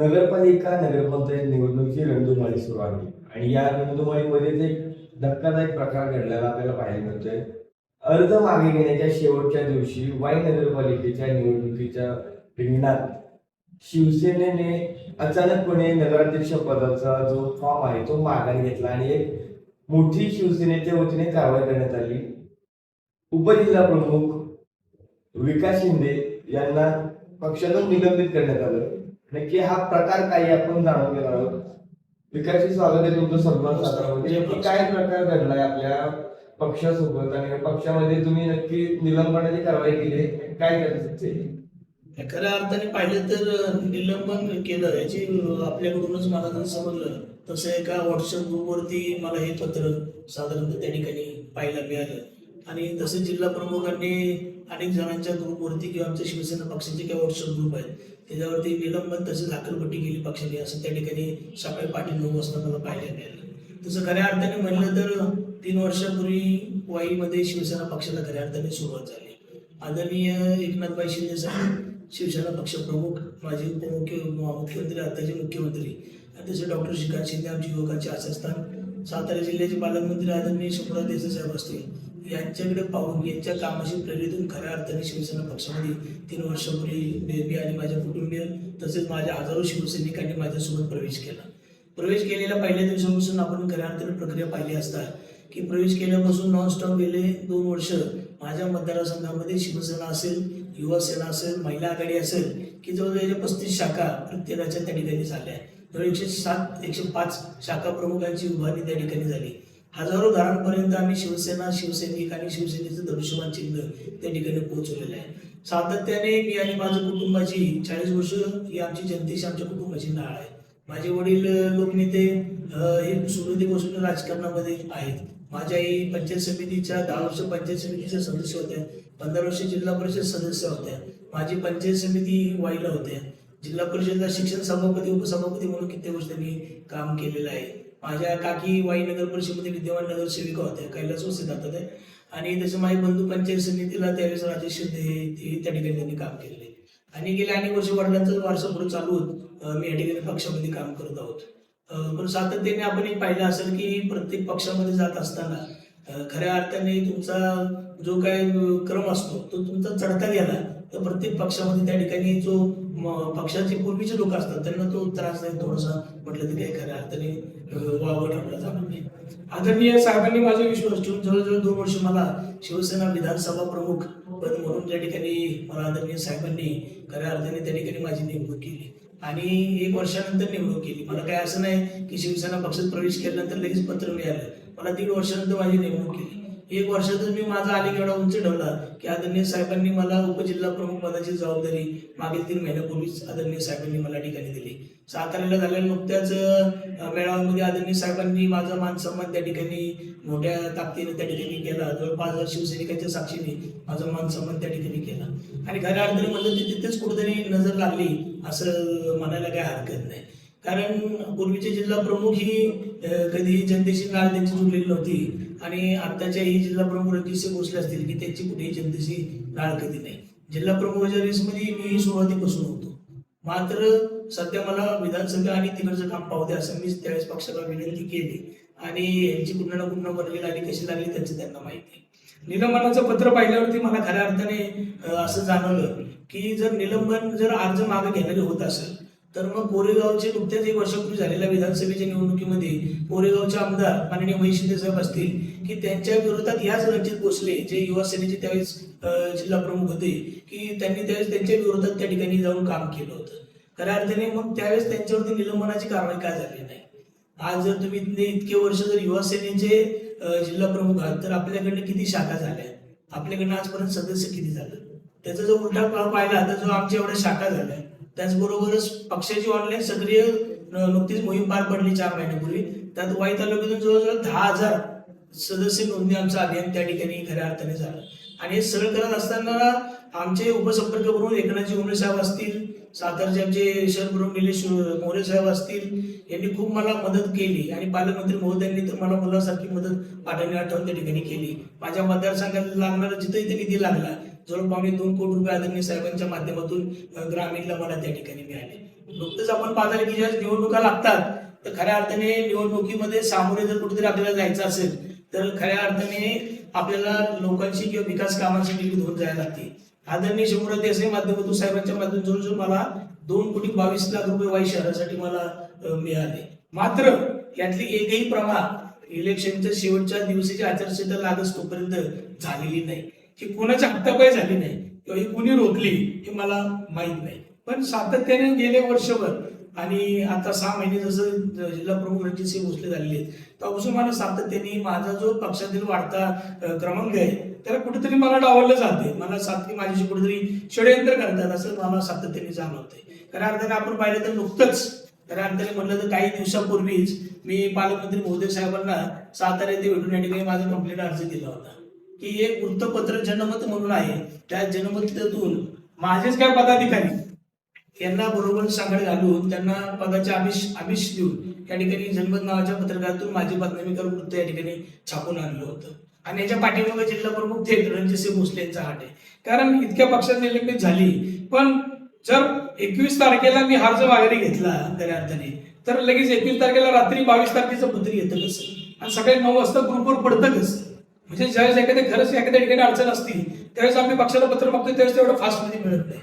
नगरपालिका नगरपंचायत निवडणुकीची रणधुमाळी सुरू आहे. आणि या रणधुमाळीमध्येच एक धक्कादायक प्रकार घडलेला आपल्याला पाहायला मिळतोय. अर्ज मागे घेण्याच्या शेवटच्या दिवशी वाई नगरपालिकेच्या निवडणुकीच्या रिंगणात शिवसेनेने अचानकपणे नगराध्यक्ष पदाचा जो फॉर्म आहे तो माघारी घेतला आणि एक मोठी शिवसेनेच्या वतीने कारवाई करण्यात आली. उपजिल्हा प्रमुख विकास शिंदे यांना पक्षातून निलंबित करण्यात आलं. नक्की हा प्रकार काय आपण जाणून घेणार आहोत. विकासची स्वागत आहे तुमचं सन्मान सातारामध्ये. नक्की काय प्रकार घडलाय आपल्या पक्षासोबत आणि पक्षामध्ये तुम्ही नक्की निलंबनाची कारवाई केली. काय करत ते खऱ्या अर्थाने पाहिलं तर निलंबन केलं. याची आपल्याकडूनच मला जर समजलं तसं एका व्हॉट्सअप ग्रुपवरती मला हे पत्र साधारणतः त्या ठिकाणी पाहायला मिळालं. आणि तसं जिल्हा प्रमुखांनी अनेक जणांच्या ग्रुपवरती किंवा आमच्या शिवसेना पक्षाचे काही व्हॉट्सअप ग्रुप आहेत. त्याच्यावरती निलंबन तसेच दाखलपट्टी केली पक्षाने असं त्या ठिकाणी सकाळी पाटील नऊ वाजता मला पाहायला मिळालं. तसं खऱ्या अर्थाने म्हणलं तर तीन वर्षापूर्वी वाईमध्ये शिवसेना पक्षाला खऱ्या अर्थाने सुरुवात झाली. आदरणीय एकनाथभाई शिंदे साहेब शिवसेना पक्ष प्रमुख माजी उपमुख्य मुख्यमंत्री आताचे मुख्यमंत्री आणि तसे डॉक्टर श्रीकांत शिंदे आमचे युवकाचे आशास्थान सातारा जिल्ह्याचे पालकमंत्री आदरणीय शंभूराज देसाई साहेब असतील. यांच्याकडे पाहून यांच्या कामाशी प्रेरित होऊन खऱ्या अर्थाने शिवसेना पक्षामध्ये तीन वर्षापूर्वी मी आणि माझ्या कुटुंबीय तसेच माझ्या हजारो शिवसैनिकांनी माझ्यासोबत प्रवेश केला. प्रवेश केलेल्या पहिल्या दिवसापासून आपण खऱ्या अर्थाने प्रक्रिया पाहिली असता की प्रवेश केल्यापासून नॉन स्टॉप गेले दोन वर्ष. माझ्या मतदारसंघामध्ये शिवसेना असेल युवा सेना असेल महिला आघाडी असेल की जवळजवळ पस्तीस शाखा प्रत्येकाच्या त्या ठिकाणी झाल्या. तर एकशे सात एकशे पाच शाखा प्रमुखांची उभारणी त्या ठिकाणी झाली. हजारो घरांपर्यंत आम्ही शिवसेना शिवसैनिक आणि शिवसेनेचं धनुष्यमान चिन्ह त्या ठिकाणी पोहोचवलेलं आहे. सातत्याने मी आणि माझ्या कुटुंबाची चाळीस वर्ष ही आमची जनतेशी आमच्या कुटुंबाची नाळ आहे. माझे वडील लोकनेते हे सुरुवातीपासून राजकारणामध्ये आहेत. माझ्या आई पंचायत समितीच्या दहा वर्ष पंचायत समितीच्या सदस्य होत्या. पंधरा वर्ष जिल्हा परिषद सदस्य होत्या. माझी पंचायत समिती वाईला होत्या. जिल्हा परिषदला शिक्षण सभापती उपसभापती म्हणून कित्येक वर्ष त्यांनी काम केलेलं आहे. माझ्या काकी वाई नगर परिषदेमध्ये विद्यमान नगरसेविका होत्या कैलास वसे जातात आहे आणि तसं माझे बंधू पंचायत समितीला त्यावेळेस राजेश शिंदे हे त्या ठिकाणी त्यांनी काम केलेलं. आहे आणि गेल्या अनेक वर्ष वडिलांचा वारसा पुढे चालू होत मी या ठिकाणी पक्षामध्ये काम करत आहोत. पण सातत्याने आपण एक पाहिलं असेल की प्रत्येक पक्षामध्ये जात असताना खऱ्या अर्थाने तुमचा जो काय क्रम असतो तो तुमचा चढता गेला तर प्रत्येक पक्षामध्ये त्या ठिकाणी जो पक्षाचे पूर्वीचे लोक असतात त्यांना तो त्रास नाही थोडासा म्हटलं तरी काही खऱ्या अर्थाने अं, वावं जाणार नाही. आदरणीय साहेबांनी माझा विश्वास ठेवून जवळजवळ दोन वर्ष मला शिवसेना विधानसभा प्रमुख पद म्हणून त्या ठिकाणी मला आदरणीय साहेबांनी खऱ्या अर्थाने त्या ठिकाणी माझी नेमणूक केली. आणि एक वर्षानंतर नेमणूक केली. मला काय असं नाही की शिवसेना पक्षात प्रवेश केल्यानंतर लगेच पत्र मिळालं. मला दीड वर्षानंतर माझी नेमणूक केली. एक वर्षातच मी माझा आलेख एवढा उंच ठेवला की आदरणीय साहेबांनी मला उपजिल्हा प्रमुख पदाची जबाबदारी मागील तीन महिन्यापूर्वीच आदरणीय साहेबांनी मला ठिकाणी दिली. साताऱ्याला झालेल्या नुकत्याच मेळाव्यामध्ये आदरणीय साहेबांनी माझा मान सन्मान त्या ठिकाणी मोठ्या ताकदीने त्या ठिकाणी केला. जवळपास हजार शिवसैनिकांच्या साक्षीने माझा मान सन्मान त्या ठिकाणी केला. आणि खऱ्या अर्थाने म्हणलं की तिथेच कुठेतरी नजर लागली असं म्हणायला काही हरकत नाही. कारण पूर्वीचे जिल्हा प्रमुख ही अं, कधी जनतेशी नाळ त्यांची जुळलेली नव्हती. आणि आत्ताच्या ही जिल्हा प्रमुख रणजितसे भोसले असतील की त्यांची कुठेही जनतेशी नाळ कधी नाही. जिल्हा प्रमुखाच्या रेसमध्ये मी सुरुवातीपासून होतो. मात्र सध्या मला विधानसभा आणि तिकडचं काम पाहू द्या असं मी त्यावेळेस पक्षाला विनंती केली. आणि यांची कुठं ना कुठं बनलेली आणि कशी लागली त्याची त्यांना माहिती. निलंबनाचं पत्र पाहिल्यावरती मला खऱ्या अर्थाने असं जाणवलं की जर निलंबन जर अर्ज मागे घेणारे होत असेल तर मग कोरेगावचे नुकत्याच एक वर्षापूर्वी झालेल्या विधानसभेच्या निवडणुकीमध्ये कोरेगावचे आमदार माननीय महेश शिंदे साहेब असतील की त्यांच्या विरोधात याच रणजित भोसले जे युवा सेनेचे त्यावेळेस जिल्हा प्रमुख होते की त्यांनी त्यावेळेस त्यांच्या विरोधात त्या ठिकाणी जाऊन काम केलं होतं. खऱ्या अर्थाने मग त्यावेळेस त्यांच्यावरती निलंबनाची कारवाई काय झाली नाही? आज जर तुम्ही इतके वर्ष जर युवा सेनेचे जिल्हा प्रमुख आहात तर आपल्याकडनं किती शाखा झाल्या आपल्याकडनं आजपर्यंत सदस्य किती झालं? त्याचा जो उलटा पाव पाहिला तर जो आमच्या एवढ्या शाखा झाल्या त्याचबरोबरच पक्षाची ऑनलाईन सक्रिय नुकतीच मोहीम पार पडली चार महिन्यापूर्वी. त्यात वाई तालुक्यातून जवळजवळ दहा हजार सदस्य नोंदणी आमचं अभियान त्या ठिकाणी खऱ्या अर्थाने झालं. आणि हे सगळं करत असताना आमचे उपसंपर्क प्रमुख एकनाथजी उमरे साहेब असतील सातारचे आमचे शहर प्रमुख निलेश मोरे साहेब असतील यांनी खूप मला मदत केली. आणि पालकमंत्री महोदयांनी तर मला मुलासारखी मदत पाठवणी आठवण त्या ठिकाणी केली. माझ्या मतदारसंघात लागणारा जिथे इथे निधी लागला जर पावणे दोन कोटी रुपये आदरणीय साहेबांच्या माध्यमातून ग्रामीणला मला त्या ठिकाणी मिळाले. नुकतंच आपण पाहिलं की ज्या निवडणुका लागतात तर खऱ्या अर्थाने निवडणुकीमध्ये सामोरे जर कुठेतरी आपल्याला जायचं असेल तर खऱ्या अर्थाने आपल्याला लोकांशी किंवा विकास कामांशी निगडीत होऊन जायला लागते. आदरणीय शंभर असे माध्यमातून साहेबांच्या माध्यमातून जवळजवळ मला दोन कोटी बावीस लाख रुपये वाई शहरासाठी मला मिळाले. मात्र यातली एकही प्रमाण इलेक्शनच्या शेवटच्या दिवसाची आचारसंहिता लागत तोपर्यंत झालेली नाही. ही कोणाच्या हप्तापायी झाली नाही किंवा ही कुणी रोखली हे मला माहीत नाही. पण सातत्याने गेले वर्षभर आणि आता सहा महिने जसं जिल्हा प्रमुख रणजितसिंह भोसले झालेले आहेत तेव्हापासून मला सातत्याने माझा जो पक्षातील वाढता क्रमांक आहे त्याला कुठेतरी मला डावललं जाते. मला सातकी माझ्याशी कुठेतरी षडयंत्र करतात असं मला सातत्याने जाणवतंय. खऱ्या अर्थाने आपण पाहिलं तर नुकतंच खऱ्या अर्थाने म्हणलं तर काही दिवसापूर्वीच मी पालकमंत्री मोदी साहेबांना सातारा येथे भेटून या ठिकाणी माझा कंप्लेंट अर्ज दिला होता. की एक वृत्तपत्र जनमत म्हणून आहे. त्या जनमतातून माझेच काय पदाधिकारी? यांना बरोबर सांगड घालून त्यांना पदाचे आमिष आमिष देऊन या ठिकाणी जनमत नावाच्या पत्रकारातून माझी बदनामीकर वृत्त या ठिकाणी छापून आणलं होतं. आणि याच्या पाठीमागे जिल्हा प्रमुख थेट रणजितसिंह भोसले यांचा हात आहे. कारण इतक्या पक्षात निलंबित झाली. पण जर एकवीस तारखेला मी हा जो माघारी घेतला खऱ्या अर्थाने तर लगेच एकवीस तारखेला रात्री बावीस तारखेचं पत्र येतं कसं? आणि सकाळी नऊ वाजता ग्रुपवर पडतं कसं? म्हणजे ज्यावेळेस एखाद्या खरंच एखाद्या ठिकाणी अडचण असती त्यावेळेस आम्ही पक्षाला पत्र मागतो त्यावेळेस तेवढं फास्टमध्ये मिळत नाही.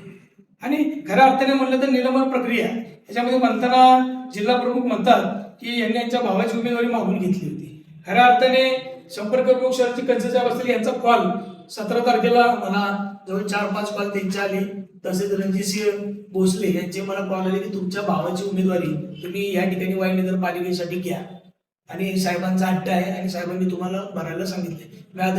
आणि खऱ्या अर्थाने म्हणलं तर निलंबन प्रक्रिया याच्यामध्ये म्हणताना जिल्हा प्रमुख म्हणतात की यांनी यांच्या भावाची उमेदवारी मागून घेतली होती. खऱ्या अर्थाने संपर्क प्रमुख शहराची कंचच्या असतील यांचा कॉल सतरा तारखेला मला जवळ चार पाच कॉल त्यांचे आले. तसेच रणजितसिंह भोसले यांचे मला कॉल आले की तुमच्या भावाची उमेदवारी तुम्ही या ठिकाणी वाई नगरपालिकेसाठी घ्या. आणि साहेबांचा अड्डा आहे आणि साहेबांनी तुम्हाला भरायला सांगितले.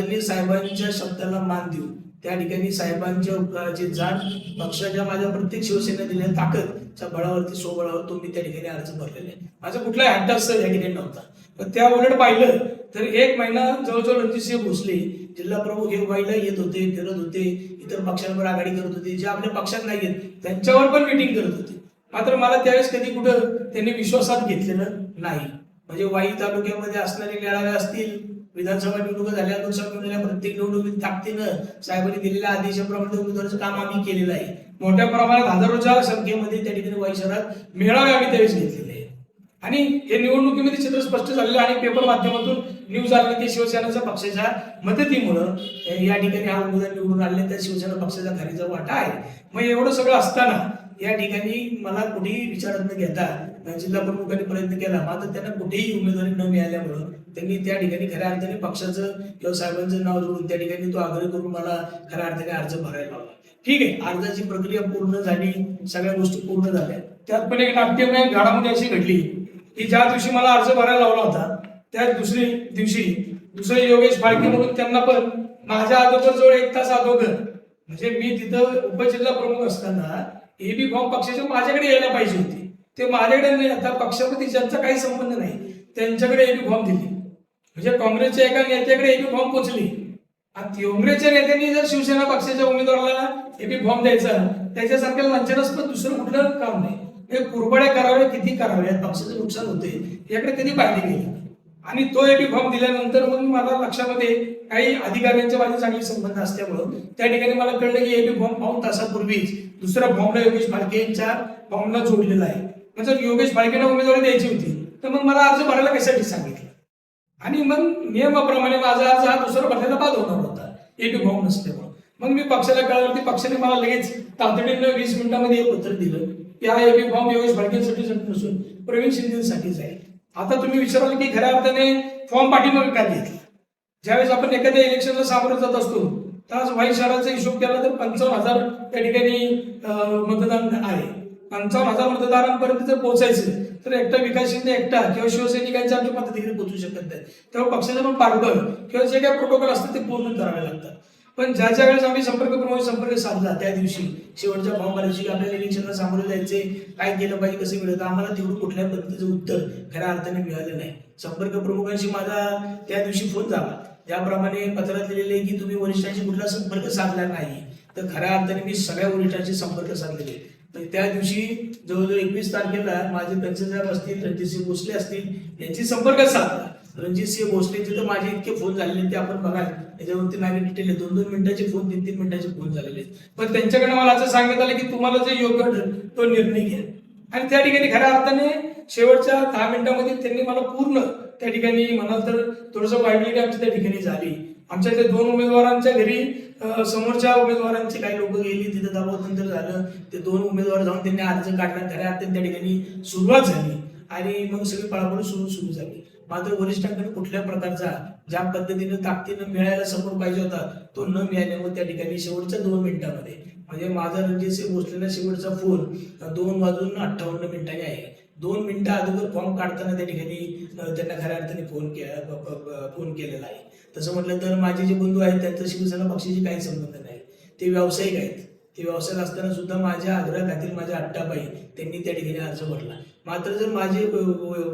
मी साहेबांच्या शब्दाला मान देऊ. त्या ठिकाणी साहेबांच्या उपकाराची जाण पक्षाच्या माझ्या प्रत्येक शिवसेना दिलेल्या ताकदच्या बळावरती सोबळावर तो मी त्या ठिकाणी अर्ज भरलेले आहे माझा कुठलाही अड्डा असं या ठिकाणी नव्हता. पण त्या उलट पाहिलं तर एक महिना जवळजवळ रणजितसिंह भोसले जिल्हा प्रमुख हे व्हायला येत होते फिरत होते इतर पक्षांवर आघाडी करत होते जे आपल्या पक्षात नाही येत त्यांच्यावर पण मिटिंग करत होते. मात्र मला त्यावेळेस कधी कुठं त्यांनी विश्वासात घेतलेलं नाही. म्हणजे वाई तालुक्यामध्ये असणारे मेळावे असतील विधानसभा निवडणुका झाल्या लोकसभा निवडणुका प्रत्येक निवडणुकीत ताकदीनं साहेबांनी दिलेल्या आदेशाप्रमाणे उमेदवाराचं काम आम्ही केलेलं आहे. मोठ्या प्रमाणात हजारोच्या संख्येमध्ये त्या ठिकाणी वाई शहरात मेळावे आम्ही त्यावेळेस घेतलेले आणि हे निवडणुकीमध्ये चित्र स्पष्ट झालेलं आणि पेपर माध्यमातून न्यूज आले ते शिवसेनेच्या पक्षाच्या मदतीमुळं या ठिकाणी हा उमेदवार निवडून आले त्या शिवसेना पक्षाचा खालीचा वाटा आहे. मग एवढं सगळं असताना या ठिकाणी मला कुठेही विचारात न घेता जिल्हा प्रमुखांनी प्रयत्न केला. मात्र त्यांना कुठेही उमेदवारी न मिळाल्यामुळं त्यांनी त्या ठिकाणी खऱ्या अर्थाने पक्षाचं किंवा साहेबांचं नाव जोडून त्या ठिकाणी तो आग्रह करून मला खऱ्या अर्थाने अर्ज भरायला लावला. ठीक आहे. अर्जाची प्रक्रिया पूर्ण झाली. सगळ्या गोष्टी पूर्ण झाल्या. त्यात पण एक नाट्यमय घडामोडी अशी घडली की ज्या दिवशी मला अर्ज भरायला लावला होता त्या दुसरी दिवशी दुसरे योगेश फाळके म्हणून त्यांना पण माझ्या अगोदर जवळ एक तास अगोदर म्हणजे मी तिथं उपजिल्हा प्रमुख असताना एबी फॉर्म पक्षाच्या माझ्याकडे यायला पाहिजे होती. ते माझ्याकडे नाही. आता पक्षामध्ये ज्यांचा काही संबंध नाही त्यांच्याकडे एबी फॉर्म दिले. म्हणजे काँग्रेसच्या एका नेत्याकडे एबी फॉर्म पोहोचले आणि काँग्रेसच्या नेत्यांनी जर शिवसेना पक्षाच्या उमेदवाराला एबी फॉर्म द्यायचा त्याच्यासारख्या वंचनास्पद दुसरं कुठलं काम नाही. हे कुरबड्या कराव्या किती करावे पक्षाचं नुकसान होते याकडे कधी पाहिजे गेले आणि तो एबी फॉर्म दिल्यानंतर मग मला लक्षामध्ये काही अधिकाऱ्यांचे माझे चांगले संबंध असल्यामुळं त्या ठिकाणी मला कळलं की एबी फॉर्म पाऊन तासापूर्वीच दुसऱ्या फॉर्मला योगेश फाळके यांच्या फॉर्मला जोडलेला आहे. मग जर योगेश फाळकेला उमेदवारी द्यायची होती. तर मग मला अर्ज भरायला कशासाठी सांगितलं? आणि मग नियमाप्रमाणे माझा अर्ज हा दुसरा भरलेला बाद होणार होता. एबी फॉर्म नसल्यामुळे. मग मी पक्षाला कळलं की पक्षाने मला लगेच तातडीनं वीस मिनिटामध्ये एक पत्र दिलं की हा एबी फॉर्म योगेश फाळकेसाठी नसून प्रवीण शिंदेसाठीच आहे आता तुम्ही विचाराल की खऱ्या अर्थाने फॉर्म पाठीमागे काय घेतला? ज्यावेळेस आपण एखाद्या इलेक्शनला सामोरं जात असतो तर आज वाई शहराचा हिशोब केला तर पंचावन्न हजार त्या ठिकाणी मतदान आहे. पंचावन्न हजार मतदारांपर्यंत जर पोहोचायचं तर एकटा विकास शिंदे एकटा किंवा शिवसैनिकांच्या आमच्या पद्धतीने पोहोचू शकत नाही. तेव्हा पक्षाचं पण पाठबळ किंवा जे काही प्रोटोकॉल असतात ते पूर्ण करावे लागतात. पण ज्या ज्या वेळेस आम्ही संपर्क प्रमुख संपर्क साधला त्या दिवशी शेवटच्या फॉर्म भरायची आपल्याला इलेक्शनला सामोरे जायचे काय केलं पाहिजे कसं मिळतं आम्हाला तेवढं कुठल्या पद्धतीचं उत्तर खऱ्या अर्थाने मिळालं नाही. संपर्क प्रमुखांशी माझा त्या दिवशी फोन झाला. ज्याप्रमाणे पत्रात लिहिलेले की तुम्ही वरिष्ठांशी कुठला संपर्क साधला नाही तर खऱ्या अर्थाने मी सगळ्या वरिष्ठांशी संपर्क साधलेले तर त्या दिवशी जवळजवळ एकवीस तारखेला माझे पंचसाहेब असतील रणजितसिंह भोसले असतील यांची संपर्क साधला. रणजितसिंह भोसलेचे तर माझे इतके फोन झालेले ते आपण बघाल त्याच्यावरती माझे डिटेल दोन दोन मिनिटाचे फोन तीन तीन मिनिटाचे फोन झालेले आहेत. पण त्यांच्याकडे मला असं सांगण्यात आलं की तुम्हाला जे योग्य तो निर्णय घ्या. आणि त्या ठिकाणी खऱ्या अर्थाने शेवटच्या दहा मिनिटांमध्ये त्यांनी मला पूर्ण त्या ठिकाणी म्हणाल तर थोडंसं वाईटली आमची त्या ठिकाणी झाली. आमच्या त्या दोन उमेदवारांच्या घरी समोरच्या उमेदवारांची काही लोक गेली तिथे दाबोतंतर झालं. ते दोन उमेदवार जाऊन त्यांनी अर्ज काढला. खऱ्या त्या ठिकाणी सुरुवात झाली आणि मग सगळी पळापळ सुरू सुरू झाली. मात्र वरिष्ठांकडे कुठल्या प्रकारचा ज्या पद्धतीने ताकदीनं मिळायला समोर पाहिजे होता तो न मिळाल्यामुळे त्या ठिकाणी शेवटच्या दोन मिनिटांमध्ये म्हणजे माझा रणजितसिंह भोसलेला शेवटचा फोन दोन वाजून अठ्ठावन्न मिनिटांनी आहे. दोन मिनिटं अगोदर फॉर्म काढताना त्या ठिकाणी त्यांना खऱ्या अर्थाने फोन केला फोन केलेला आहे. तसं म्हटलं तर माझे जे बंधू आहेत त्यांचा शिवसेना पक्षाशी काही संबंध नाही. ते व्यावसायिक आहेत. ते व्यवसायात असताना सुद्धा माझ्या आग्रहाखातील माझ्या आट्टाबाई त्यांनी त्या ठिकाणी अर्ज भरला. मात्र जर माझे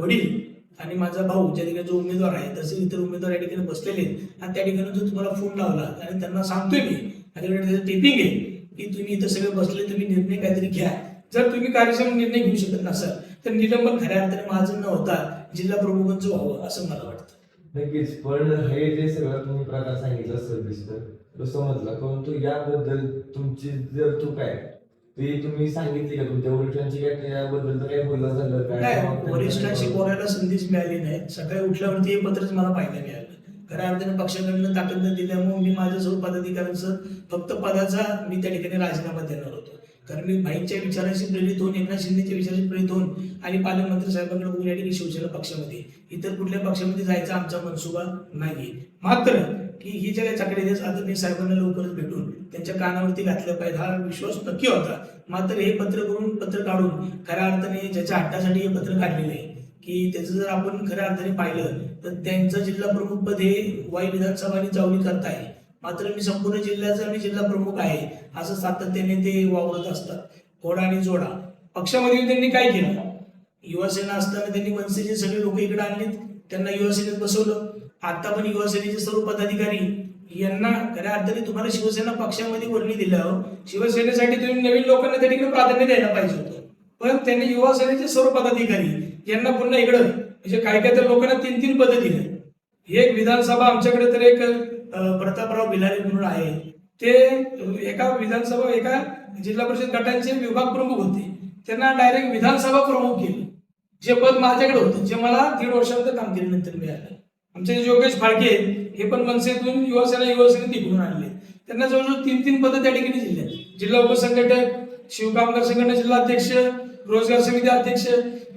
वडील आणि माझा भाऊ ज्या ठिकाणी जो उमेदवार आहे तसे इतर उमेदवार या ठिकाणी बसलेले आहेत आणि त्या ठिकाणी जो तुम्हाला फोन लावला आणि त्यांना सांगतोय मी माझ्याकडे त्याचं टिपिंग आहे की तुम्ही इथं सगळे बसले तुम्ही निर्णय काहीतरी घ्या. जर तुम्ही कार्यक्षम निर्णय घेऊ शकत नसाल तर निलंबन खऱ्या अर्थाने माझं न होता जिल्हा प्रमुखांचं व्हावं असं मला वाटतं. नक्कीच पण हे जे सगळं तुम्ही प्रकार सांगितलं सविस्तर तो समजला. परंतु याबद्दल तुमची जर चूक आहे ती तुम्ही सांगितली का तुमच्या वरिष्ठांची काय याबद्दल तर काही बोलणं झालं काय वरिष्ठांशी बोलायला संधीच मिळाली नाही. सकाळी उठल्यावरती हे पत्रच मला पाहायला मिळालं. खऱ्या अर्थाने पक्षाकडनं ताकद न दिल्यामुळे मी माझ्या सर्व पदाधिकाऱ्यांचं फक्त पदाचा मी त्या ठिकाणी राजीनामा देणार होतो. कारण मी भाईंच्या विचाराशी प्रेरित होऊन एकनाथ शिंदेच्या विचाराशी प्रेरित होऊन आणि पालकमंत्री साहेबांकडे बघून या ठिकाणी शिवसेना पक्षामध्ये. इतर कुठल्या पक्षामध्ये जायचा आमचा मनसुबा नाही मात्र की ही ज्या काही चाकरी आता आदरणीय साहेबांना लवकरच भेटून त्यांच्या कानावरती घातलं पाहिजे हा विश्वास नक्की होता. मात्र हे पत्र करून पत्र काढून खऱ्या अर्थाने ज्याच्या हट्टासाठी हे पत्र काढलेलं आहे की त्याचं जर आपण खऱ्या अर्थाने पाहिलं तर त्यांचं जिल्हा प्रमुख पद हे वाई विधानसभा आणि जावली करत आहे मात्र मी संपूर्ण जिल्ह्याचा मी जिल्हा प्रमुख आहे असं सातत्याने ते वावरत असतात. घोडा आणि जोडा. पक्षामध्ये त्यांनी काय केलं? युवासेना असताना त्यांनी मनसेचे सगळे लोक इकडे आणलीत. त्यांना युवासेनेत बसवलं. आता पण युवासेनेचे सर्व पदाधिकारी यांना खऱ्या अर्थाने तुम्हाला शिवसेना पक्षामध्ये वर्णी दिल्यावर शिवसेनेसाठी तुम्ही नवीन लोकांना त्या ठिकाणी प्राधान्य द्यायला पाहिजे होतं. पण त्यांनी युवा सेनेचे सर्व पदाधिकारी यांना पुन्हा इकडं म्हणजे काही काही तर लोकांना तीन तीन पदं दिले. एक विधानसभा आमच्याकडे तर एक प्रतापराव बिलारी म्हणून आहे. ते एका विधानसभा एका जिल्हा परिषद गटांचे विभाग प्रमुख होते. त्यांना डायरेक्ट विधानसभा प्रमुख केलं. जे पद माझ्याकडे होतं जे मला दीड वर्षानंतर कामगिरीनंतर मिळालं. आमचे योगेश फाळके हे पण मनसेतून युवासेना युवासेनेत तिकडून आणले. त्यांना जवळजवळ तीन तीन पदं त्या ठिकाणी जिल्ह्यात जिल्हा उपसंघटक शिवकामगार संघटना जिल्हा अध्यक्ष रोजगार समिती अध्यक्ष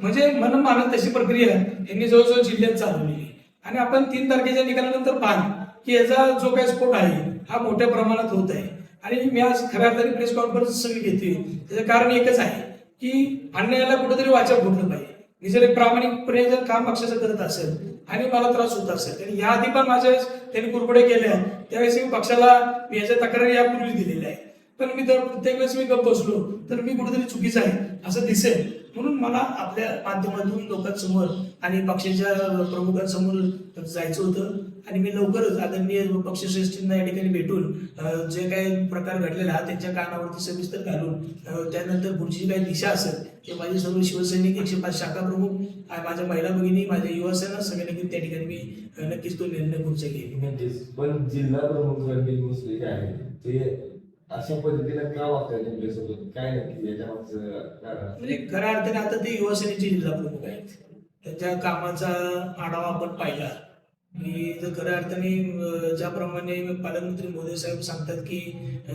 म्हणजे मन मानत तशी प्रक्रिया यांनी जवळजवळ जिल्ह्यात चालवली आणि आपण तीन तारखेच्या निकालानंतर पाहिलं की याचा जो काही स्फोट आहे हा मोठ्या प्रमाणात होत आहे. आणि मी आज खऱ्या अर्थाने प्रेस कॉन्फरन्स सगळी घेतोय त्याचं कारण एकच आहे की अन्यायाला कुठेतरी वाचा फुटलं पाहिजे. मी जर एक प्रामाणिकपणे जर काम पक्षाचं करत असेल आणि मला त्रास होत असेल आणि या आधी पण माझ्या वेळेस त्यांनी कुरपडे केल्या त्यावेळेस मी पक्षाला मी याच्या तक्रारी यापूर्वी दिलेल्या आहे पण मी जर प्रत्येक वेळेस मी गप्प बसलो तर मी कुठेतरी चुकीचं आहे असं दिसेल. म्हणून मला आपल्या माध्यमातून लोकांसमोर आणि पक्षाच्या प्रमुखांसमोर जायचं होतं. आणि मी लवकरच आदरणीय पक्षश्रेष्ठींना या ठिकाणी भेटून जे काही प्रकार घडलेला हा त्यांच्या कानावरती सविस्तर घालून त्यानंतर पुढची काही दिशा असेल ते माझे सर्व शिवसैनिक एकशे पाच शाखा प्रमुख माझ्या महिला भगिनी माझ्या युवासेना सेना घेऊन त्या ठिकाणी मी नक्कीच तो निर्णय पुढचा घेईन. नक्कीच. पण जिल्हा प्रमुख रणजित आहे ते अशा पद्धतीने का वागतात त्यांच्यासोबत काय नक्की याच्या मागचं म्हणजे खऱ्या अर्थाने आता ते युवासेनेचे जिल्हा प्रमुख आहेत. त्यांच्या कामाचा आढावा आपण पाहिला. की जर खऱ्या अर्थाने ज्याप्रमाणे पालकमंत्री मोदी साहेब सांगतात की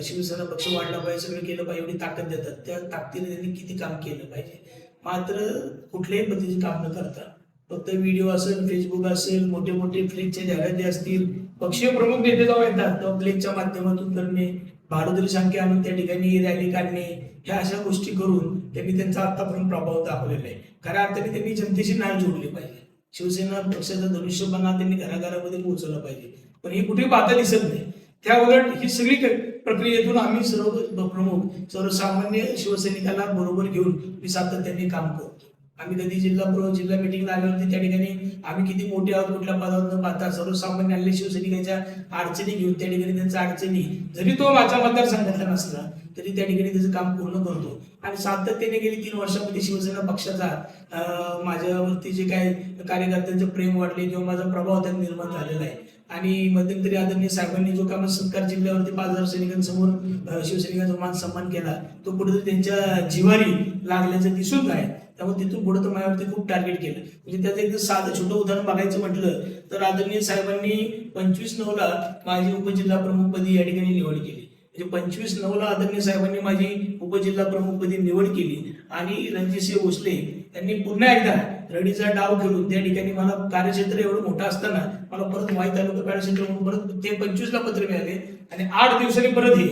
शिवसेना पक्ष वाढला पाहिजे सगळं केलं पाहिजे एवढी ताकद देतात. त्या ताकदीने त्यांनी किती काम केलं पाहिजे? मात्र कुठल्याही पद्धतीचे काम न करता फक्त व्हिडिओ असेल फेसबुक असेल मोठे मोठे फ्लेकच्या जाहिराती असतील पक्षीय प्रमुख नेते जेव्हा येतात तेव्हा माध्यमातून करणे भाडोदरी संख्या आणून त्या ठिकाणी रॅली काढणे ह्या अशा गोष्टी करून त्यांनी त्यांचा आतापर्यंत प्रभाव दाखवलेला आहे. खऱ्या अर्थाने त्यांनी जनतेशी नाळ जोडली पाहिजे. शिवसेना पक्षाचा धनुष्यपणा त्यांनी घराघरामध्ये पोहोचवला पाहिजे. पण हे कुठे पाहता दिसत नाही. त्या उलट ही सगळी प्रक्रियेतून आम्ही सर्व प्रमुख सर्वसामान्य शिवसैनिकाला बरोबर घेऊन मी सातत्याने काम करतो. आम्ही कधी जिल्हा प्रमुख जिल्हा मिटिंगला होते त्या ठिकाणी आम्ही किती मोठे आहोत कुठल्या पदावर न पाहता सर्वसामान्य आणले शिवसैनिकांच्या अडचणी घेऊन त्या ठिकाणी त्यांच्या अडचणी जरी तो माझ्या मतदारसंघातला नसला तरी त्या ठिकाणी त्याचं काम पूर्ण करतो. आणि सातत्याने गेली तीन वर्षामध्ये शिवसेना पक्षाचा अं, माझ्यावरती जे काय कार्यकर्त्यांचं प्रेम वाढले किंवा माझा प्रभाव त्यात निर्माण झालेला आहे. आणि मध्यंतरी आदरणीय साहेबांनी जो काम सत्कार जिल्ह्यावरती पाच हजार सैनिकांसमोर शिवसैनिकांचा मान सन्मान केला तो कुठेतरी त्यांच्या जिवारी लागल्याचं दिसून आहे त्यामुळे तिथून पुढे तर मायावरती खूप टार्गेट केलं. म्हणजे त्याचं एक साधं छोटं उदाहरण बघायचं म्हटलं तर आदरणीय साहेबांनी पंचवीस नऊला माझी उपजिल्हा प्रमुखपदी या ठिकाणी निवड केली. म्हणजे पंचवीस नऊला आदरणीय साहेबांनी माझी उपजिल्हा प्रमुखपदी निवड केली आणि रणजितसिंह भोसले त्यांनी पुन्हा एकदा रडीचा डाव खेळून त्या ठिकाणी मला कार्यक्षेत्र एवढं मोठं असताना मला परत वाई तालुका कार्यक्षेत्र म्हणून परत ते पंचवीसला पत्र मिळाले आणि आठ दिवसांनी परत हे.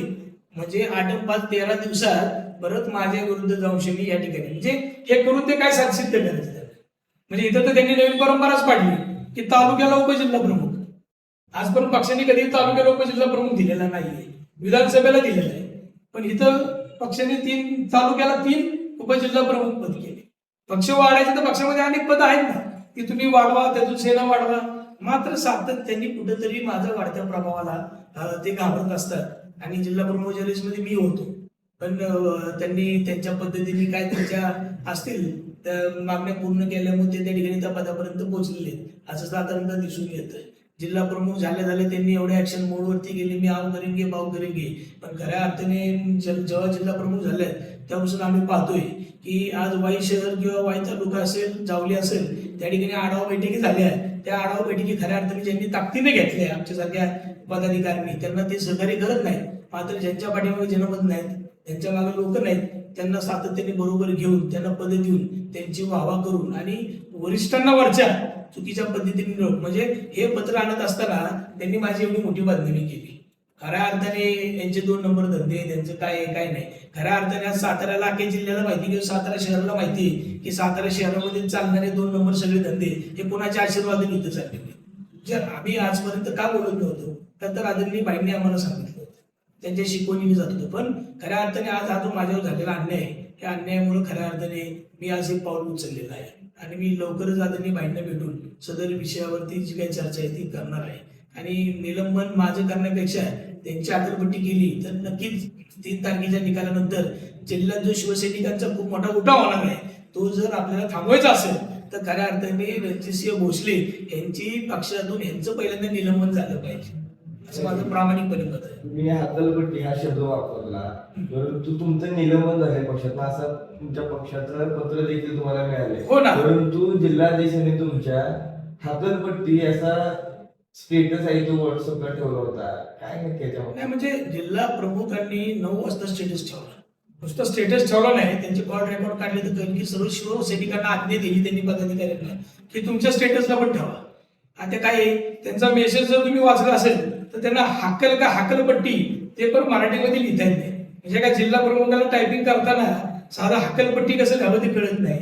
म्हणजे आठ पाच तेरा दिवसात परत माझ्या विरुद्ध जाऊ शनी या ठिकाणी. म्हणजे हे करून ते काय सिद्ध करायचं म्हणजे इथं तर त्यांनी नवीन परंपराच पाडली. की तालुक्याला उपजिल्हा प्रमुख. आजपर्यंत पक्षाने कधी तालुक्याला उपजिल्हा प्रमुख दिलेला नाहीये. विधानसभेला दिलेला आहे. पण इथं पक्षाने तीन तालुक्याला तीन उपजिल्हा प्रमुख पद केले. पक्ष वाढायचे तर पक्षामध्ये अनेक पद आहेत ना. की तुम्ही वाढवा त्यातून सेना वाढवा. मात्र सातत्याने कुठेतरी माझ्या वाढत्या प्रभावाला ते घाबरत असतात. आणि जिल्हा प्रमुखमध्ये मी होतो. पण त्यांनी त्यांच्या पद्धतीने काय त्यांच्या असतील त्या मागण्या पूर्ण केल्यामुळे ते त्या ठिकाणी त्या पदापर्यंत पोहोचलेले आहेत. असं साधारणतः दिसून येतं जिल्हा प्रमुख झाले झाले त्यांनी एवढे ऍक्शन मोडवरती गेले मी आव करेंगे बाव करेंगे. पण खऱ्या अर्थाने जेव्हा जिल्हा प्रमुख झाले त्यापासून आम्ही पाहतोय की आज वाई शहर किंवा वाई तालुका असेल जावली असेल त्या ठिकाणी आढावा बैठकी झाल्या त्या आढावा बैठकी खऱ्या अर्थाने ज्यांनी ताकदीने घेतल्या आमच्यासारख्या पदाधिकाऱ्यांनी त्यांना ते सहकार्य करत नाहीत. मात्र ज्यांच्या पाठीमागे जनमत नाहीत त्यांच्या मागे लोक नाहीत. त्यांना सातत्याने बरोबर घेऊन त्यांना पद देऊन त्यांची वाहवा करून आणि वरिष्ठांना वरच्या चुकीच्या पद्धतीने म्हणजे हे पत्र आणत असताना त्यांनी माझी एवढी मोठी बांधणी केली. खऱ्या अर्थाने यांचे दोन नंबर धंदे त्यांचं काय आहे, काय नाही. खऱ्या अर्थाने आज साताऱ्याला अख्ख्या जिल्ह्याला माहिती किंवा सातारा शहराला माहिती आहे की सातारा शहरामध्ये चालणारे दोन नंबर सगळे धंदे हे कोणाच्या आशीर्वादाने इथं चाललेले जर आम्ही आजपर्यंत का बोलत नव्हतो तर तर आदरणीय बाईंनी आम्हाला सांगितलं. त्यांच्या शिकवणीने जात होतो. पण खऱ्या अर्थाने आज हा जो माझ्यावर झालेला अन्याय आहे, अन्यायामुळे खऱ्या अर्थाने मी आज एक पाऊल उचललेलं आहे. आणि मी लवकरच आदरणीय बाईंना भेटून सदर विषयावरती जी काही चर्चा आहे ती करणार आहे. आणि निलंबन माझं करण्यापेक्षा त्यांची आकलपट्टी केली तर नक्कीच तीन तारखेच्या निकालानंतर जिल्ह्यात जो शिवसैनिकांचा खूप मोठा उठाव होणार आहे तो जर आपल्याला थांबवायचा असेल तर खऱ्या अर्थाने रणजितसिंह भोसले यांची पक्षातून यांचं पहिल्यांदा निलंबन झालं पाहिजे. असं माझं प्रामाणिकपणे मत आहे तुम्ही हातलपट्टी हा शब्द वापरला. परंतु तुमचं निलंबन झालंय पक्षात असं तुमच्या पक्षाचं पत्र देखील तुम्हाला मिळाले हो ना. परंतु जिल्हाधीशांनी तुमच्या हातलपट्टी असा स्टेटस आहे तो व्हॉट्सअपला ठेवला होता. काय नक्की याच्यामध्ये नाही म्हणजे जिल्हा प्रमुखांनी नऊ वाजता स्टेटस ठेवला. नुसतं स्टेटस ठेवला नाही. त्यांचे कॉल रेकॉर्ड काढले तर कळलं की सर्व शिवसैनिकांना आज्ञा दिली त्यांनी पदाधिकाऱ्यांना की तुमच्या स्टेटसला पण ठेवा. आता काय आहे, त्यांचा मेसेज जर तुम्ही वाचला असेल तर त्यांना हाकल का हाकलपट्टी ते पण मराठीमध्ये लिहिता येत नाही म्हणजे काय जिल्हा प्रमुखाला टायपिंग करताना साधा हाकलपट्टी कसं घ्यावं ते कळत नाही.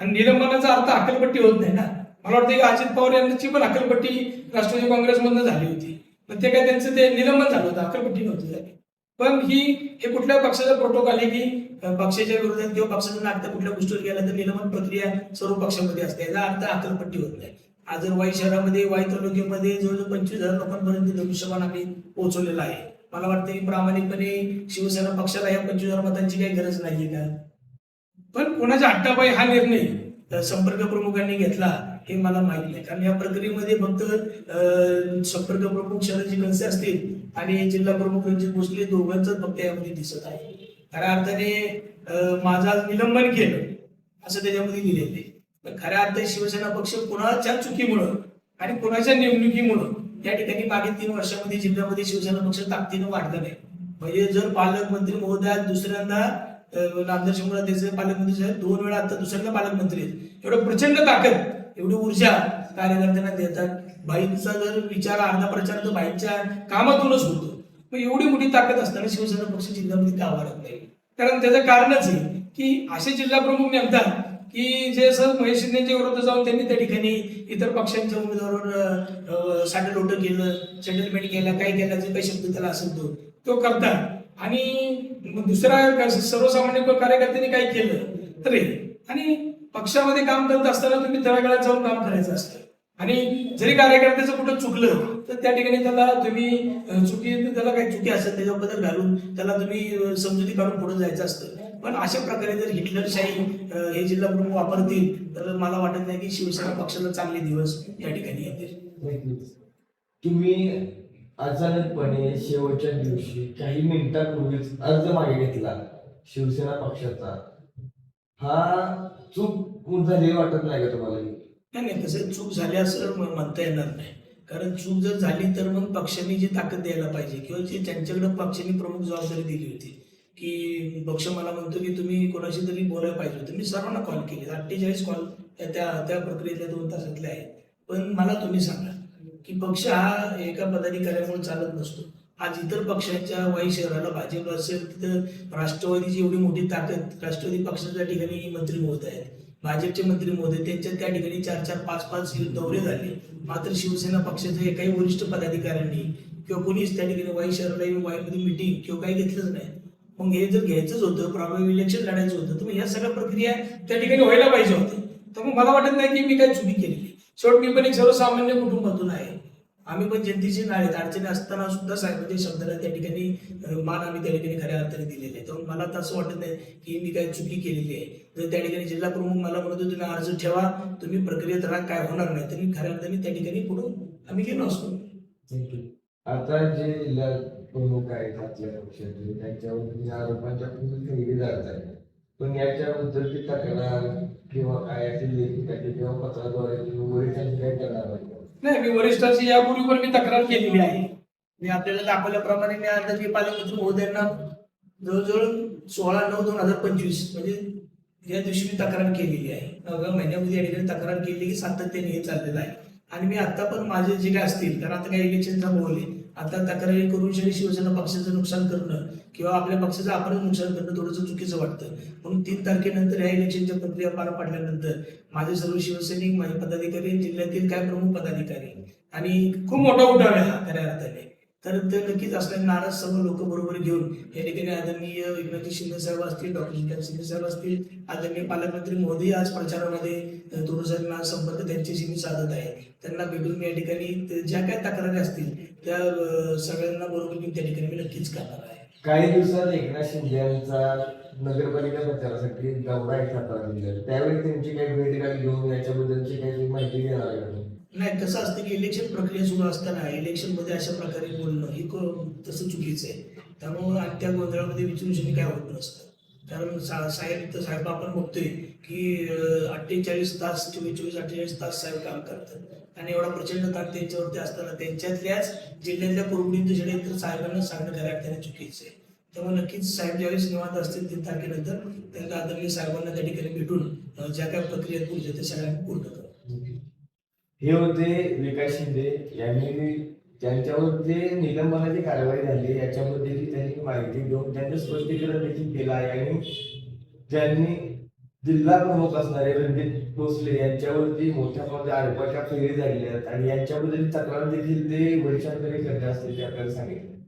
आणि निलंबनाचा अर्थ हाकलपट्टी होत नाही ना. मला वाटतं की अजित पवार यांची पण हाकलपट्टी राष्ट्रवादी काँग्रेसमधनं झाली होती. पण ते काय त्यांचं ते निलंबन झालं होतं हाकलपट्टी नव्हती झाली. पण ही हे कुठल्या पक्षाचा प्रोटोकॉल आहे की पक्षाच्या विरोधात किंवा पक्षाचं नागता कुठल्या गोष्टीवर गेला तर निलंबन प्रक्रिया सर्व पक्षामध्ये असते. याचा अर्थ हाकलपट्टी होत नाही. आज जर वाई शहरामध्ये वाई तालुक्यामध्ये जवळजवळ पंचवीस हजार लोकांपर्यंत धनुष्यबाण आम्ही पोहोचवलेला आहे. मला वाटतं की प्रामाणिकपणे शिवसेना पक्षाला या पंचवीस हजार मतांची काही गरज नाहीये का? पण कोणाच्या हट्टापायी हा निर्णय? संपर्क प्रमुखांनी घेतला हे मला माहीत नाही. कारण या प्रक्रियेमध्ये फक्त अ, संपर्क प्रमुख शरदजी कनसे असतील आणि जिल्हा प्रमुख रणजित भोसले दोघांच फक्त यामध्ये दिसत आहे. खऱ्या अर्थाने माझं निलंबन केलं असं त्याच्यामध्ये लिहिलेलं आहे तर खऱ्या अर्थ शिवसेना पक्ष कुणाच्या चुकीमुळं आणि कुणाच्या नेमणुकीमुळं या ठिकाणी मागे तीन वर्षामध्ये जिल्ह्यामध्ये शिवसेना पक्ष ताकदीनं वाढला नाही. म्हणजे जर पालकमंत्री महोदया दुसऱ्यांदा नामदार शंभूराज देसाई पालकमंत्री साहेब दोन वेळा आता दुसऱ्यांदा पालकमंत्री आहेत. एवढं प्रचंड ताकद एवढी ऊर्जा कार्यकर्त्यांना देतात. बाईंचा जर विचार अर्धा प्रचार तर बाईंच्या कामातूनच होतो मग एवढी मोठी ताकद असताना शिवसेना पक्ष जिल्ह्यामध्ये का वाढत नाही? कारण त्याचं कारणच आहे की असे जिल्हा प्रमुख नेमतात की जे सर महेश शिंदेच्या विरोधात जाऊन त्यांनी त्या ठिकाणी इतर पक्षांच्या उमेदवारावर साठे लोट केलं सेटलमेंट केलं काय केलं जे काही शब्द त्याला असेल तो तो करतात. आणि दुसरा दुसऱ्या सर्वसामान्य कार्यकर्त्यांनी काय केलं? तर आणि पक्षामध्ये काम करत असताना तुम्ही तळागाळात जाऊन काम करायचं असतं. आणि जरी कार्यकर्त्याचं कुठं चुकलं तर त्या ठिकाणी त्याला तुम्ही चुकी त्याला काही चुकी असेल त्याच्याबद्दल घालून त्याला तुम्ही समजुती काढून पुढे जायचं असतं. पण अशा प्रकारे जर हिटलरशाही हे जिल्हा प्रमुख वापरतील तर मला वाटत नाही की शिवसेना पक्षाला चांगले दिवस या ठिकाणी येतील. तुम्ही अचानकपणे शेवटच्या दिवशी काही मिनिटापूर्वीच अर्ज मागे घेतला शिवसेना पक्षाचा. हा चूक झालेली वाटत नाही का तुम्हाला? नाही नाही तसं चूक झाली असं म्हणता येणार नाही. कारण चूक जर झाली तर मग पक्षांनी जी ताकद द्यायला पाहिजे किंवा जे त्यांच्याकडे पक्षांनी प्रमुख जबाबदारी दिली होती की पक्ष मला म्हणतो की तुम्ही कोणाशी तरी बोलायला पाहिजे होतं. मी सर्वांना कॉल केले. अठ्ठेचाळीस कॉल त्या त्या प्रक्रियेतल्या दोन तासातले आहेत. पण मला तुम्ही सांगा की पक्ष हा एका पदाधिकाऱ्यामुळे चालत नसतो. आज इतर पक्षांच्या वाई शहराला भाजप असेल तिथं राष्ट्रवादीची एवढी मोठी ताकद राष्ट्रवादी पक्षाच्या ठिकाणी मंत्री होत आहेत. भाजपचे मंत्री मोदी त्यांच्या त्या ठिकाणी चार चार पाच पाच दौरे झाले. मात्र शिवसेना पक्षाच्या एकाही वरिष्ठ पदाधिकाऱ्यांनी किंवा कोणीच त्या ठिकाणी वाई शहराला वाईमध्ये मिटिंग किंवा काही घेतलंच नाही. मग हे जर घ्यायचंच होतं प्रॉब्लेम इलेक्शन लढायचं होतं तर मग या सगळ्या प्रक्रिया त्या ठिकाणी व्हायला पाहिजे होत्या. तर मग मला वाटत नाही की मी काय चुकी केलेली शेवट मी पण एक सर्वसामान्य कुटुंबातून आहे. आम्ही पण जनतेची नाळेत अडचणी असताना सुद्धा साहेबांच्या म्हणजे शब्दाला त्या ठिकाणी मान आम्ही त्या ठिकाणी खऱ्या अर्थाने दिलेले आहे त्यामुळे मला तर असं वाटत नाही की मी काही चुकी केलेली आहे. जर त्या ठिकाणी जिल्हा प्रमुख मला म्हणत तुम्ही अर्ज ठेवा तुम्ही प्रक्रियेत राहा काय होणार नाही. तर मी खऱ्या अर्थाने त्या ठिकाणी पुढून आम्ही गेलो असतो. आता जे प्रमुख आहेत आपल्या पक्षाचे त्यांच्यावर आरोपांच्या पूर्ण जात आहे. पण याच्याबद्दल ती तक्रार किंवा काय असेल लेखिकाची किंवा पत्राद्वारे वरिष्ठांची काय करणार नाही मी वरिष्ठांची यापूर्वी पण मी तक्रार केलेली आहे. मी आपल्याला दाखवल्याप्रमाणे मी आता मी पालकमंत्री महोदयांना जवळजवळ सोळा नऊ दोन हजार पंचवीस म्हणजे या दिवशी मी तक्रार केलेली आहे. नवव्या महिन्यामध्ये या ठिकाणी तक्रार केली की सातत्याने हे चाललेलं आहे. आणि मी आता पण माझे जे काय असतील कारण आता काही इलेक्शनचा बोल आहे आता तक्रारी करून शनी शिवसेना पक्षाचं नुकसान करणं किंवा आपल्या पक्षाचं आपण नुकसान करणं थोडंसं चुकीचं वाटतं. म्हणून तीन तारखेनंतर या इलेक्शनच्या प्रक्रिया पार पडल्यानंतर माझे सर्व शिवसैनिक माझे पदाधिकारी जिल्ह्यातील काय प्रमुख पदाधिकारी आणि खूप मोठा उठाव आहे. हा खऱ्या अर्थाने. तर ते नक्कीच असणारे नाराज सर्व लोक बरोबर घेऊन या ठिकाणी आदरणीय एकनाथजी शिंदे साहेब असतील डॉक्टर जितेंद्र शिंदे साहेब असतील आदरणीय पालकमंत्री मोदी आज प्रचारामध्ये अ, संपर्क त्यांच्याशी मी साधत आहे. त्यांना भेटून मी या ठिकाणी ज्या काही तक्रारी असतील त्या सगळ्यांना बरोबर घेऊन त्या ठिकाणी मी नक्कीच करणार आहे. काही दिवसात एकनाथ शिंदे यांचा नगरपालिका प्रचारासाठी दौरा आहे सातारा जिल्ह्यात. त्यावेळी त्यांची काही भेट घेऊन याच्याबद्दलची काही माहिती देणार आहे नाही कसं असतं की इलेक्शन प्रक्रिया सुरू असताना इलेक्शनमध्ये अशा प्रकारे बोलणं हे तसं चुकीचं आहे. त्यामुळं त्या गोंधळामध्ये विचारून काय होत नसतं. कारण सा- साहेब तर साहेब आपण बघतोय की अठ्ठेचाळीस तास चोवीस चोवीस अठ्ठेचाळीस तास साहेब काम करतात. आणि एवढा प्रचंड ताण त्यांच्यावरती असताना त्यांच्यातल्याच जिल्ह्यातल्या कुरबुडींचं षडयंत्र तर साहेबांना सांगणं करायला त्याने चुकीचं आहे. त्यामुळे नक्कीच साहेब ज्यावेळेस निवांत असतील तीन तारखेनंतर त्यांना आदरणीय साहेबांना त्या ठिकाणी भेटून ज्या काय प्रक्रिया पुढच्या ते सगळ्यांना पूर्ण करू. हे होते विकास शिंदे यांनी त्यांच्यावर जे निलंबनाची कारवाई झाली याच्याबद्दलची त्यांनी माहिती घेऊन त्यांचं स्पष्टीकरण देखील केलं आहे आणि त्यांनी जिल्हा प्रमुख असणारे रणजित भोसले यांच्यावरती मोठ्या प्रमाणात आरोपाच्या फेरी झालेल्या आहेत आणि यांच्याबद्दल तक्रार देखील ते वरिष्ठांकडे करत असतील आपल्याला सांगितलं.